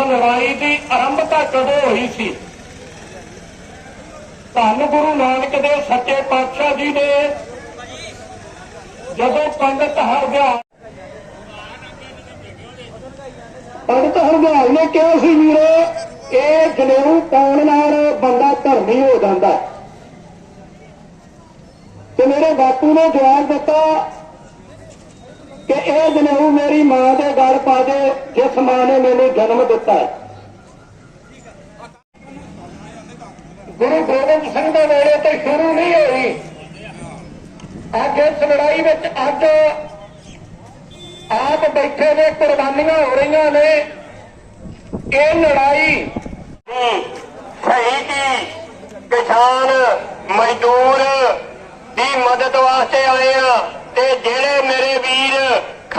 ਲੜਾਈ ਦੀ ਆਰੰਭਤਾ ਕਦੋਂ ਹੋਈ ਸੀ? ਧੰਨ ਗੁਰੂ ਨਾਨਕ ਦੇਵ ਸੱਚੇ ਪਾਤਸ਼ਾਹ ਜੀ ਨੇ ਜਦੋਂ ਪੰਡਤ ਹਰਗਿਆ ਪੰਡਤ ਹਰਗਿਆਲ ਨੇ ਕਿਹਾ ਸੀ ਵੀਰੋ, ਇਹ ਜਨੇਊ ਪਾਉਣ ਨਾਲ ਬੰਦਾ ਧਰਮੀ ਹੋ ਜਾਂਦਾ ਤੇ ਮੇਰੇ ਬਾਪੂ ਨੇ ਜਵਾਬ ਦਿੱਤਾ ਕਿ ਇਹ ਜਨੇਊ ਮੇਰੀ ਮਾਂ ਦੇ ਗਲ ਪਾ ਦੇ, ਜਿਸ ਮਾਂ ਨੇ ਮੈਨੂੰ ਜਨਮ ਦਿੱਤਾ ਗੁਰੂ ਗੋਬਿੰਦ ਸਿੰਘ ਦੇ ਵੇਲੇ ਤੇ ਸ਼ੁਰੂ ਨਹੀਂ ਹੋਈ। ਅੱਜ ਇਸ ਲੜਾਈ ਵਿੱਚ ਅੱਜ ਆਪ ਬੈਠੇ ਨੇ, ਕੁਰਬਾਨੀਆਂ ਹੋ ਰਹੀਆਂ ਨੇ। ਇਹ ਲੜਾਈ ਸ਼ਹੀਦੀ ਕਿਸਾਨ ਮਜ਼ਦੂਰ ਦੀ ਮਦਦ ਵਾਸਤੇ ਆਏ ਆ ਤੇ ਜਿਹੜੇ ਮੇਰੇ ਵੀ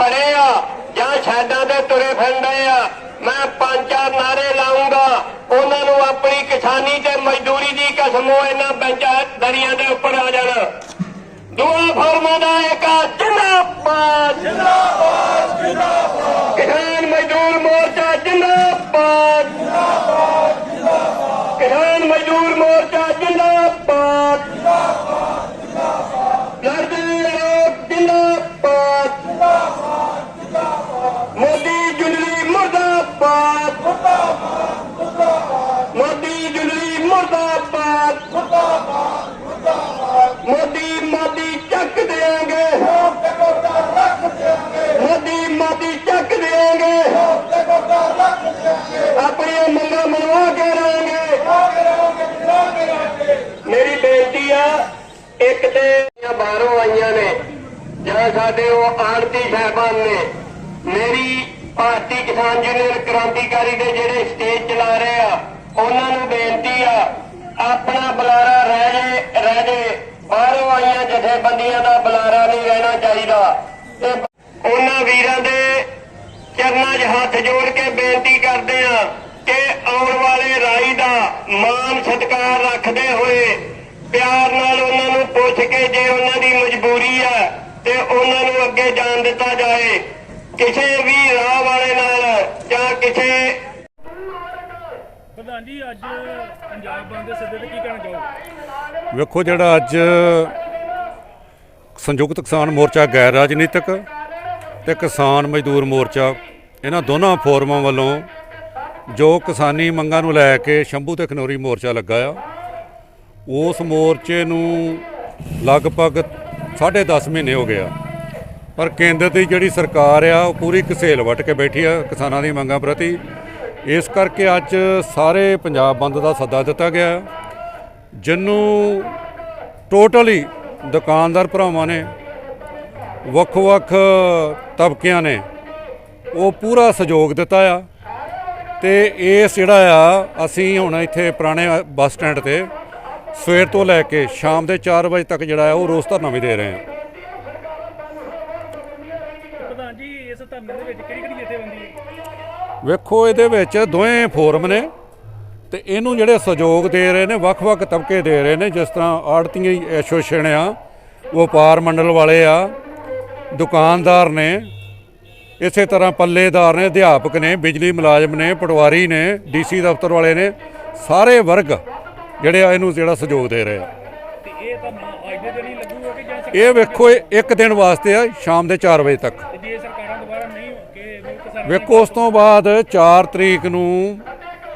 ਖੜੇ ਆ ਜਾਂ ਛੱਡਾਂ ਤੇ ਤੁਰੇ ਫਿਰਦੇ ਆ। ਮੈਂ ਪੰਜ ਚਾਰ ਨਾਰੇ ਲਾਉਂਗਾ ਉਹਨਾਂ ਨੂੰ ਆਪਣੀ ਕਿਸਾਨੀ ਤੇ ਮਜ਼ਦੂਰੀ ਦੀ ਕਸਮ ਉਹ ਇਹਨਾਂ ਬੈਂਚਾਂ ਦਰੀਆਂ ਦੇ ਉੱਪਰ ਆ ਜਾਣਾ। ਦੁਆ ਫਰਮਾ ਦਾ ਇੱਕ ਜਿੰਦਾਬਾਦ ਜਿੰਦਾਬਾਦ। ਜਿੰਦਾਬਾਦ ਕਿਸਾਨ ਮਜ਼ਦੂਰ ਮੋਰਚਾ ਜਿੰਦਾਬਾਦ। ਜਿੰਦਾਬਾਦ ਜਿੰਦਾਬਾਦ। ਕਿਸਾਨ ਮਜ਼ਦੂਰ ਮੋਰਚਾ ਮੇਰੀ ਬੇਨਤੀ ਆ, ਇੱਕ ਤੇ ਬਾਹਰੋਂ ਆਈਆਂ ਨੇ, ਜਾਂ ਸਾਡੇ ਉਹ ਆੜਤੀ ਸਾਹਿਬਾਨ ਨੇ, ਮੇਰੀ ਭਾਰਤੀ ਕਿਸਾਨ ਯੂਨੀਅਨ ਕ੍ਰਾਂਤੀਕਾਰੀ ਦੇ ਜਿਹੜੇ ਸਟੇਜ ਚਲਾ ਰਹੇ ਆ, ਉਹਨਾਂ ਨੂੰ ਬੇਨਤੀ ਆ, ਆਪਣਾ ਬੁਲਾਰਾ ਰਹਿ ਜੇ ਰਹਿ ਜੇ, ਬਾਹਰੋਂ ਆਈਆਂ ਜਥੇਬੰਦੀਆਂ ਦਾ ਬੁਲਾਰਾ ਨਹੀਂ ਰਹਿਣਾ ਚਾਹੀਦਾ। ਤੇ ਉਹਨਾਂ ਵੀਰਾਂ ਦੇ ਚਰਨਾਂ 'ਚ ਹੱਥ ਜੋੜ ਕੇ ਬੇਨਤੀ ਕਰਦੇ ਆ ਕਿ ਆਉਣ ਵਾਲੇ ਰਾਈ ਦਾ ਮਾਨ ਸਤਿਕਾਰ ਰੱਖਦੇ ਹੋਏ ਪਿਆਰ ਨਾਲ ਉਹਨਾਂ ਨੂੰ ਪੁੱਛ ਕੇ ਜੇ ਉਹਨਾਂ ਦੀ ਮਜਬੂਰੀ ਹੈ ਤੇ ਉਹਨਾਂ ਨੂੰ ਅੱਗੇ ਜਾਣ ਦਿੱਤਾ ਜਾਏ ਕਿਸੇ ਵੀ ਰਾਹ ਵਾਲੇ ਨਾਲ ਜਾਂ ਕਿਸੇ ਪ੍ਰਧਾਨ ਜੀ ਅੱਜ ਪੰਜਾਬ ਬੰਦ ਦੇ ਸੱਦੇ ਤੇ ਕੀ ਕਹਿਣਾ ਚਾਹੋਗੇ? ਵੇਖੋ ਜਿਹੜਾ ਅੱਜ ਸੰਯੁਕਤ ਕਿਸਾਨ ਮੋਰਚਾ ਗੈਰ ਰਾਜਨੀਤਿਕ ਤੇ ਕਿਸਾਨ ਮਜ਼ਦੂਰ ਮੋਰਚਾ ਇਹਨਾਂ ਦੋਨਾਂ ਫੋਰਮਾਂ ਵੱਲੋਂ ਜੋ ਕਿਸਾਨੀ ਮੰਗਾਂ ਨੂੰ ਲੈ ਕੇ ਸ਼ੰਭੂ ਤੇ ਖਨੋਰੀ ਮੋਰਚਾ ਲੱਗਾ ਆ, ਉਸ ਮੋਰਚੇ ਨੂੰ ਲਗਭਗ 10.5 ਮਹੀਨੇ ਹੋ ਗਏ ਆ। ਪਰ ਕੇਂਦਰ ਦੀ ਜਿਹੜੀ ਸਰਕਾਰ ਆ, ਉਹ ਪੂਰੀ ਘਸੇਲ ਵੱਟ ਕੇ ਬੈਠੀ ਆ ਕਿਸਾਨਾਂ ਦੀ ਮੰਗਾਂ ਪ੍ਰਤੀ। ਇਸ ਕਰਕੇ ਅੱਜ ਸਾਰੇ ਪੰਜਾਬ ਬੰਦ ਦਾ ਸੱਦਾ ਦਿੱਤਾ ਗਿਆ ਹੈ ਜਿਹਨੂੰ ਟੋਟਲੀ ਦੁਕਾਨਦਾਰ ਭਰਾਵਾਂ ਨੇ, ਵੱਖ-ਵੱਖ ਤਬਕਿਆਂ ਨੇ, ਉਹ ਪੂਰਾ ਸਹਿਯੋਗ ਦਿੱਤਾ ਆ। ਤੇ ਇਸ ਜਿਹੜਾ ਆ ਅਸੀਂ ਹੁਣ ਇੱਥੇ ਪੁਰਾਣੇ ਬੱਸ ਸਟੈਂਡ ਤੇ ਸਵੇਰ ਤੋਂ ਲੈ ਕੇ ਸ਼ਾਮ ਦੇ 4 ਵਜੇ ਤੱਕ ਜਿਹੜਾ ਆ ਉਹ ਰੋਸ ਧਰਨਾ ਵੀ ਦੇ ਰਹੇ ਆ। ਪ੍ਰਧਾਨ ਜੀ ਇਸ ਧਰਨੇ ਦੇ ਵਿੱਚ ਕਿਹੜੀ ਕਿਹੜੀ ਜਥੇਬੰਦੀ ਹੈ? ਵੇਖੋ ਇਹਦੇ ਵਿੱਚ ਦੋਵੇਂ ਫੋਰਮ ਨੇ ਤੇ ਇਹਨੂੰ ਜਿਹੜੇ ਸਹਿਯੋਗ ਦੇ ਰਹੇ ਨੇ ਵੱਖ-ਵੱਖ ਤਬਕੇ ਦੇ ਰਹੇ ਨੇ ਜਿਸ ਤਰ੍ਹਾਂ ਆੜਤੀਆਂ ਐਸੋਸੀਏਸ਼ਨ ਆ ਵਪਾਰ ਮੰਡਲ ਵਾਲੇ ਆ ਦੁਕਾਨਦਾਰ ਨੇ ਇਸੇ ਤਰ੍ਹਾਂ ਪੱਲੇਦਾਰ ਨੇ ਅਧਿਆਪਕ ਨੇ ਬਿਜਲੀ ਮੁਲਾਜ਼ਮ ਨੇ ਪਟਵਾਰੀ ਨੇ ਡੀਸੀ ਦਫ਼ਤਰ ਵਾਲੇ ਨੇ ਸਾਰੇ ਵਰਗ ਜਿਹੜੇ ਆ ਇਹਨੂੰ ਜਿਹੜਾ ਸਹਿਯੋਗ ਦੇ ਰਹੇ ਆ। ਇਹ ਧਰਨਾ ਅੱਜ ਦੇ ਦਿਨ ਹੀ ਲੱਗੂਗਾ ਕਿ ਜਾਂ ਇਹ ਵੇਖੋ ਇਹ ਇੱਕ ਦਿਨ ਵਾਸਤੇ ਆ ਸ਼ਾਮ ਦੇ 4 ਵਜੇ ਤੱਕ। ਤੇ ਜੇ ਸਰਕਾਰਾਂ ਦੁਬਾਰਾ ਨਹੀਂ ਕਿ ਕਿਸਾਨ ਵੇਖੋ ਉਸ ਤੋਂ ਬਾਅਦ 4 ਤਰੀਕ ਨੂੰ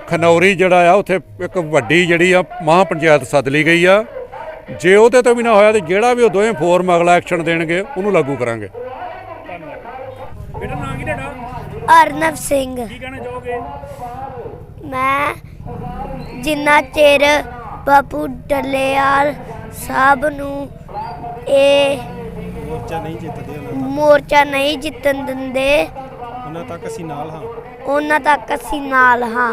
ਖਨੌਰੀ ਜਿਹੜਾ ਆ ਉੱਥੇ ਇੱਕ ਵੱਡੀ ਜਿਹੜੀ ਆ ਮਹਾਂ ਪੰਚਾਇਤ ਸੱਦ ਲਈ ਗਈ ਆ। ਜੇ ਉਹਦੇ ਤੋਂ ਵੀ ਨਾ ਹੋਇਆ ਤੇ ਜਿਹੜਾ ਵੀ ਉਹ ਦੋਵੇਂ ਫੋਰਮ ਅਗਲਾ ਐਕਸ਼ਨ ਦੇਣਗੇ ਉਹਨੂੰ ਲਾਗੂ ਕਰਾਂਗੇ ਧੰਨਵਾਦ ਬੇਟਾ ਨਾਂ ਕੀ ਤੁਹਾਡਾ ਅਰਨਵ ਸਿੰਘ। ਕੀ ਕਹਿਣਾ ਚਾਹੋਗੇ? ਮੈਂ ਜਿੰਨਾ ਚਿਰ ਬਾਪੂ ਡੱਲੇਵਾਲ ਸਾਹਿਬ ਨੂੰ ਇਹ ਮੋਰਚਾ ਨਹੀਂ ਜਿੱਤਦੇ ਉਹਨਾਂ ਮੋਰਚਾ ਨਹੀਂ ਜਿੱਤਣ ਦਿੰਦੇ ਉਹਨਾਂ ਤੱਕ ਅਸੀਂ ਨਾਲ ਹਾਂ। ਉਹਨਾਂ ਤੱਕ ਅਸੀਂ ਨਾਲ ਹਾਂ।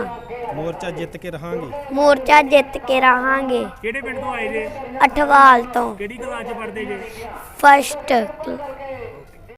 ਮੋਰਚਾ ਜਿੱਤ ਕੇ ਰਹਾਂਗੇ। ਮੋਰਚਾ ਜਿੱਤ ਕੇ ਰਹਾਂਗੇ। ਕਿਹੜੇ ਪਿੰਡ ਤੋਂ ਆਏ ਜੇ? ਅਠਵਾਲ ਤੋਂ। ਕਿਹੜੀ ਕਲਾਸ ਚ ਪੜ੍ਹਦੇ ਜੇ? ਫਸਟ